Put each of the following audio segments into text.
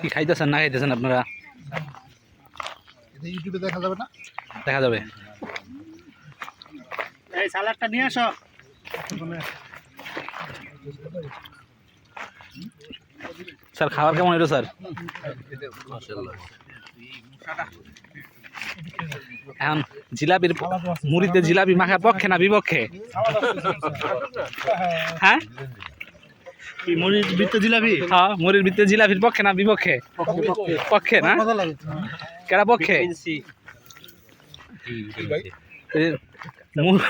কি খাইতেছেন না খাইতেছেন আপনারা? ইউটিউবে দেখা যাবে না? দেখা যাবে। এই সালাডটা নিয়ে আসো। স্যার খাবার কেমন হলো স্যার? এখন জিলাপির মুড়িতে জিলাপি মাখার পক্ষে না বিপক্ষে? হ্যাঁ? কি মরিচ বিত্ত জিলাপি? হ্যাঁ মুড়ির জিলাপির পক্ষে না বিপক্ষে? পক্ষে না? কেরা পক্ষে?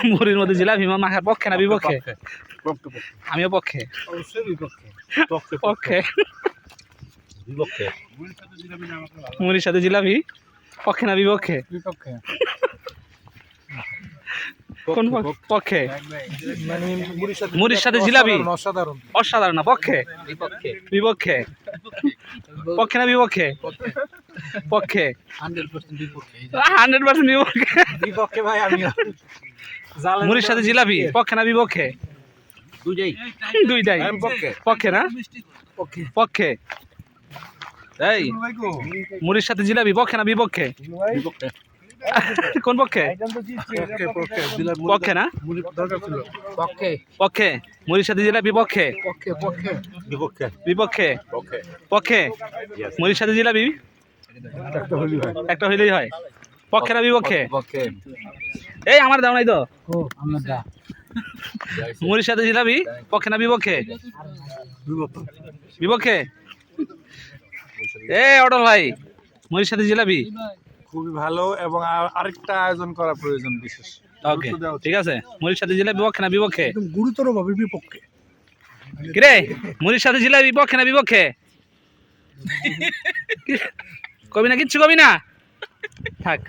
মুড়ির মধ্যে জিলাপি মা- মাখার পক্ষে না বিপক্ষে? আমিও পক্ষে। পক্ষে। মুড়ির সাথে জিলাপি পক্ষে না বিপক্ষে? বিপক্ষে। কোন পক্ষে মানে মুড়ির সাথে জিলাপি? অসাধারণ, না পক্ষে? বিপক্ষে। পক্ষে না বিপক্ষে? পক্ষে। হান্ড্রেড পার্সেন্ট বিপক্ষে বিপক্ষে। বিপক্ষে ভাই আমি মুড়ির সাথে জিলাপি? পক্ষে না বিপক্ষে? দুইটাই। পক্ষে। পক্ষে না? পক্ষে। পক্ষে। এই। মুড়ির সাথে জিলাপি? পক্ষে না বিপক্ষে? বিপক্ষে। কোন পক্ষে? পক্ষে পক্ষে। পক্ষে না? মুড়ি পক্ষে। পক্ষে। মুড়ির সাথে জিলাপি পক্ষে পক্ষে পক্ষে। বিপক্ষে। বিপক্ষে? পক্ষে। মুড়ির সাথে জিলাপি একটা একটা হইলেই হয়। পক্ষে না বিপক্ষে? এই আমার দাও নাই তো। ও আমরা দা মুড়ির সাথে জিলাপি পক্ষে না বিপক্ষে? বিপক্ষে। বিপক্ষে? এ অটল ভাই। মুড়ির সাথে জিলাপি খুবই ভালো এবং আর- আরেকটা আয়োজন করা প্রয়োজন বিশেষ। ওকে ঠিক আছে। মুড়ির সাথে জেলা বিপক্ষে না বিপক্ষে? একদম গুরুতর ভাবে বিপক্ষে। কিরে? মুড়ির সাথে জেলা বিপক্ষে না বিপক্ষে? কবি না কিচ্ছু কবি না? থাক।